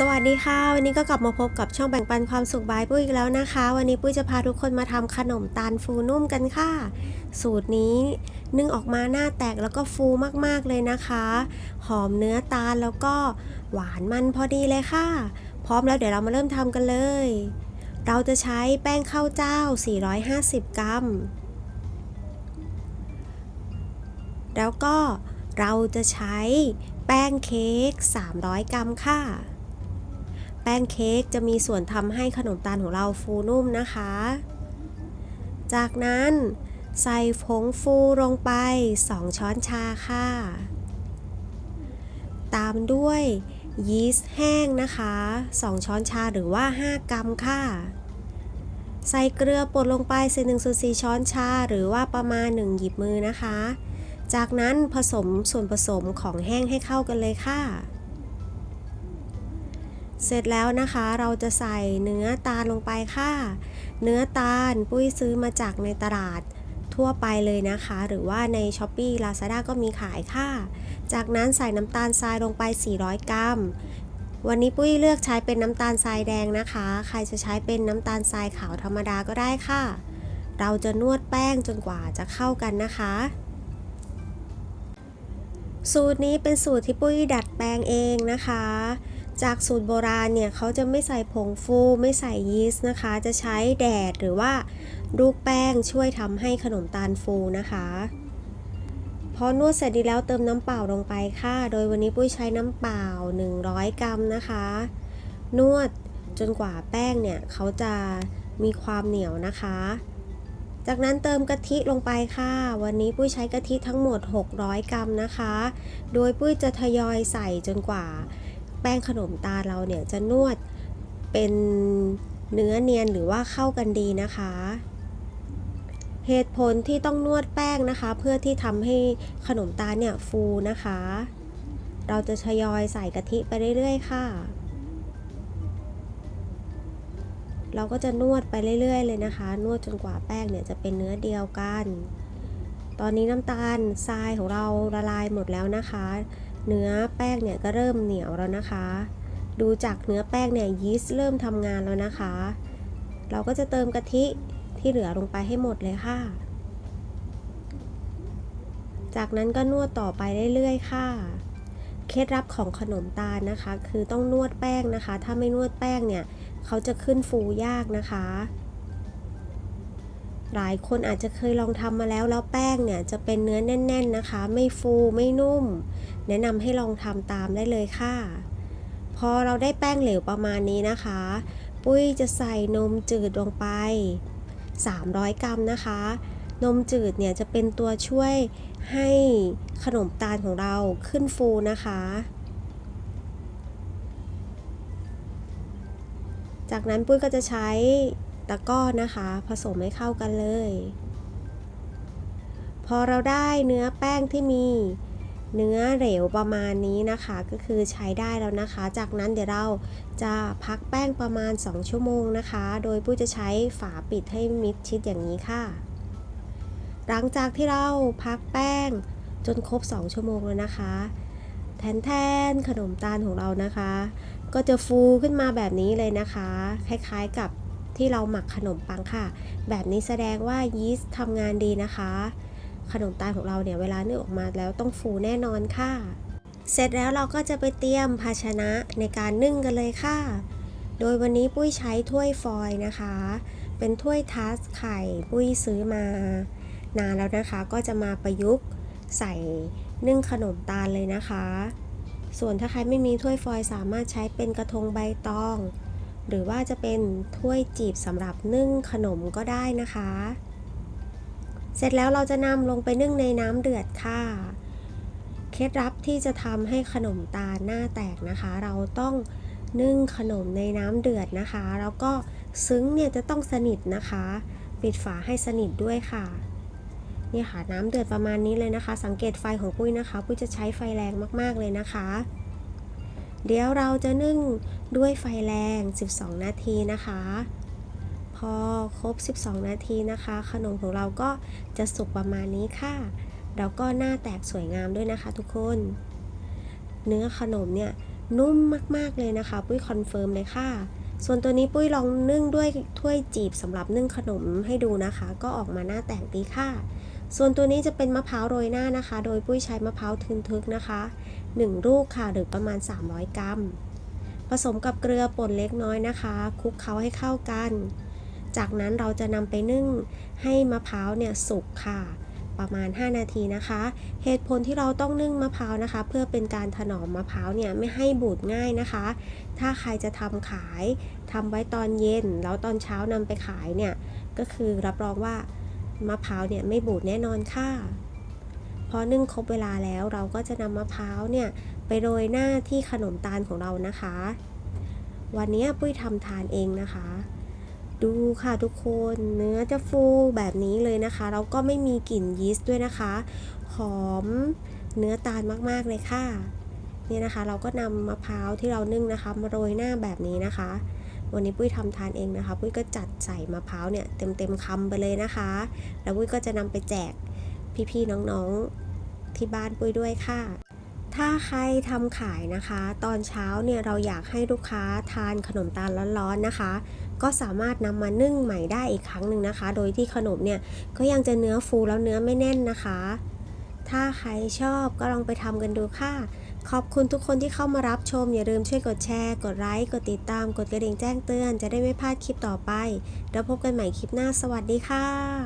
สวัสดีค่ะ วันนี้ก็กลับมาพบกับช่องแบ่งปันความสุขบายปุ้ยอีกแล้วนะคะ วันนี้ปุ้ยจะพาทุกคนมาทำขนมตาลฟูนุ่มกันค่ะ สูตรนี้นึ่งออกมาหน้าแตกแล้วก็ฟูมากๆเลยนะคะ หอมเนื้อตาลแล้วก็หวานมันพอดีเลยค่ะ พร้อมแล้วเดี๋ยวเรามาเริ่มทำกันเลย เราจะใช้แป้งข้าวเจ้า 450 กรัม แล้วก็เราจะใช้แป้งเค้ก300 กรัมค่ะ ป้งเค้กจะมีส่วนทำให้ขนมตาลของเราฟูนุ่มนะคะ จากนั้นใส่ผงฟูลงไป 2 ช้อนชาค่ะ ตามด้วยยีสต์แห้งนะคะ 2 ช้อนชาหรือว่า 5 กรัมค่ะ ใส่เกลือป่นลงไปใส่1ส่วน4ช้อนชาหรือว่าประมาณ 1 หยิบมือนะคะ จากนั้นผสมส่วนผสมของแห้งให้เข้ากันเลยค่ะ เสร็จแล้วนะคะเราจะใส่เนื้อตาลลงไปค่ะ เนื้อตาลปุ้ยซื้อมาจากในตลาดทั่วไปเลยนะคะ หรือว่าใน s h อ p e e Lazada ก็มีขายค่ะ จากนั้นใส่น้ำตาลทรายลงไป 400 กรัม วันนี้ปุ้ยเลือกใช้เป็นน้ำตาลทรายแดงนะคะ ใครจะใช้เป็นน้ำตาลทรายขาวธรรมดาก็ได้ค่ะ เราจะนวดแป้งจนกว่าจะเข้ากันนะคะสูตรนี้เป็นสูตรที่ปุ้ยดัดแปลงเองนะคะ จากสูตรโบราณเนี่ยเขาจะไม่ใส่ผงฟูไม่ใส่ยีสต์นะคะ จะใช้แดดหรือว่าลูกแป้งช่วยทำให้ขนมตาลฟูนะคะ พอนวดเสร็จดีแล้วเติมน้ำเปล่าลงไปค่ะ โดยวันนี้ปุ้ยใช้น้ำเปล่า 100 กรัมนะคะ นวดจนกว่าแป้งเนี่ยเขาจะมีความเหนียวนะคะ จากนั้นเติมกะทิลงไปค่ะ วันนี้ปุ้ยใช้กะทิทั้งหมด 600 กรัมนะคะ โดยปุ้ยจะทยอยใส่จนกว่า แป้งขนมตาเราเนี่ยจะนวดเป็นเนื้อเนียนหรือว่าเข้ากันดีนะคะ เหตุผลที่ต้องนวดแป้งนะคะ เพื่อที่ทำให้ขนมตาลเนี่ยฟูนะคะ เราจะทยอยใส่กะทิไปเรื่อยๆค่ะ เราก็จะนวดไปเรื่อยๆ เลยนะคะ นวดจนกว่าแป้งเนี่ยจะเป็นเนื้อเดียวกัน ตอนนี้น้ำตาลทรายของเราละลายหมดแล้วนะคะ เนื้อแป้งเนี่ยก็เริ่มเหนียวแล้วนะคะ ดูจากเนื้อแป้งเนี่ยยีสต์เริ่มทำงานแล้วนะคะ เราก็จะเติมกะทิที่เหลือลงไปให้หมดเลยค่ะ จากนั้นก็นวดต่อไปเรื่อยๆ ค่ะ เคล็ดลับของขนมตาลนะคะ คือต้องนวดแป้งนะคะ ถ้าไม่นวดแป้งเนี่ย เขาจะขึ้นฟูยากนะคะ หลายคนอาจจะเคยลองทำมาแล้วแล้วแป้งเนี่ยจะเป็นเนื้อแน่น ๆนะคะ ไม่ฟูไม่นุ่ม แนะนำให้ลองทำตามได้เลยค่ะ พอเราได้แป้งเหลวประมาณนี้นะคะ ปุ้ยจะใส่นมจืดลงไป 300 กรัมนะคะ นมจืดเนี่ยจะเป็นตัวช่วยให้ขนมตาลของเราขึ้นฟูนะคะ จากนั้นปุ้ยก็จะใช้ ตะกร้อนะคะ ผสมให้เข้ากันเลย พอเราได้เนื้อแป้งที่มีเนื้อเหลวประมาณนี้นะคะ ก็คือใช้ได้แล้วนะคะ จากนั้นเดี๋ยวเราจะพักแป้งประมาณ 2 ชั่วโมงนะคะ โดยปุ้จะใช้ฝาปิดให้มิดชิดอย่างนี้ค่ะ หลังจากที่เราพักแป้งจนครบ 2 ชั่วโมงแล้วนะคะ แทนแทนขนมตาลของเรานะคะ ก็จะฟูขึ้นมาแบบนี้เลยนะคะ คล้ายๆกับ ที่เราหมักขนมปังค่ะ แบบนี้แสดงว่ายีสต์ทำงานดีนะคะ ขนมตาลของเราเนี่ยเวลานึ่งออกมาแล้วต้องฟูแน่นอนค่ะ เสร็จแล้วเราก็จะไปเตรียมภาชนะในการนึ่งกันเลยค่ะ โดยวันนี้ปุ้ยใช้ถ้วยฟอยนะคะ เป็นถ้วยทัสไข่ปุ้ยซื้อมานานแล้วนะคะ ก็จะมาประยุกต์ใส่นึ่งขนมตาลเลยนะคะ ส่วนถ้าใครไม่มีถ้วยฟอยสามารถใช้เป็นกระทงใบตอง หรือว่าจะเป็นถ้วยจีบสำหรับนึ่งขนมก็ได้นะคะ เสร็จแล้วเราจะนำลงไปนึ่งในน้ำเดือดค่ะ เคล็ดลับที่จะทำให้ขนมตาหน้าแตกนะคะ เราต้องนึ่งขนมในน้ำเดือดนะคะ แล้วก็ซึ้งเนี่ยจะต้องสนิทนะคะ ปิดฝาให้สนิทด้วยค่ะนี่ค่ะน้ำเดือดประมาณนี้เลยนะคะ สังเกตไฟของปุ้ยนะคะ ปุ้ยจะใช้ไฟแรงมากๆเลยนะคะ เดี๋ยวเราจะนึ่ง ด้วยไฟแรง 12 นาทีนะคะ พอครบ 12 นาทีนะคะ ขนมของเราก็จะสุกประมาณนี้ค่ะ แล้วก็หน้าแตกสวยงามด้วยนะคะทุกคน เนื้อขนมเนี่ยนุ่มมากๆเลยนะคะ ปุ้ยคอนเฟิร์มเลยค่ะ ส่วนตัวนี้ปุ้ยลองนึ่งด้วยถ้วยจีบสำหรับนึ่งขนมให้ดูนะคะ ก็ออกมาหน้าแตกดีค่ะ ส่วนตัวนี้จะเป็นมะพร้าวโรยหน้านะคะ โดยปุ้ยใช้มะพร้าวทึนทึกนะคะ 1 ลูกค่ะหรือประมาณ 300 กรัม ผสมกับเกลือป่นเล็กน้อยนะคะคลุกเคล้าให้เข้ากัน จากนั้นเราจะนำไปนึ่งให้มะพร้าวเนี่ยสุกค่ะ ประมาณ 5 นาทีนะคะ เหตุผลที่เราต้องนึ่งมะพร้าวนะคะ เพื่อเป็นการถนอมมะพร้าวเนี่ยไม่ให้บูดง่ายนะคะ ถ้าใครจะทำขายทำไว้ตอนเย็น แล้วตอนเช้านำไปขายเนี่ยก็คือรับรองว่ามะพร้าวเนี่ยไม่บูดแน่นอนค่ะพอนึ่งครบเวลาแล้วเราก็จะนำมะพร้าวเนี่ย ไปโรยหน้าที่ขนมตาลของเรานะคะ วันนี้ปุ้ยทำทานเองนะคะ ดูค่ะทุกคนเนื้อจะฟูแบบนี้เลยนะคะ แล้วก็ไม่มีกลิ่นยีสต์ด้วยนะคะ หอมเนื้อตาลมากๆเลยค่ะเนี่ยนะคะ เราก็นำมะพร้าวที่เรานึ่งนะคะ มาโรยหน้าแบบนี้นะคะ วันนี้ปุ้ยทำทานเองนะคะ ปุ้ยก็จัดใส่มะพร้าวเนี่ยเต็มๆคำไปเลยนะคะ แล้วปุ้ยก็จะนำไปแจกพี่ๆน้องๆที่บ้านปุ้ยด้วยค่ะ ถ้าใครทำขายนะคะ ตอนเช้าเนี่ยเราอยากให้ลูกค้าทานขนมตาลร้อนๆนะคะ ก็สามารถนำมานึ่งใหม่ได้อีกครั้งหนึ่งนะคะ โดยที่ขนมเนี่ยก็ยังจะเนื้อฟูแล้วเนื้อไม่แน่นนะคะ ถ้าใครชอบก็ลองไปทำกันดูค่ะ ขอบคุณทุกคนที่เข้ามารับชม อย่าลืมช่วยกดแชร์ กดไลค์ กดติดตาม กดกระดิ่งแจ้งเตือน จะได้ไม่พลาดคลิปต่อไป แล้วพบกันใหม่คลิปหน้า สวัสดีค่ะ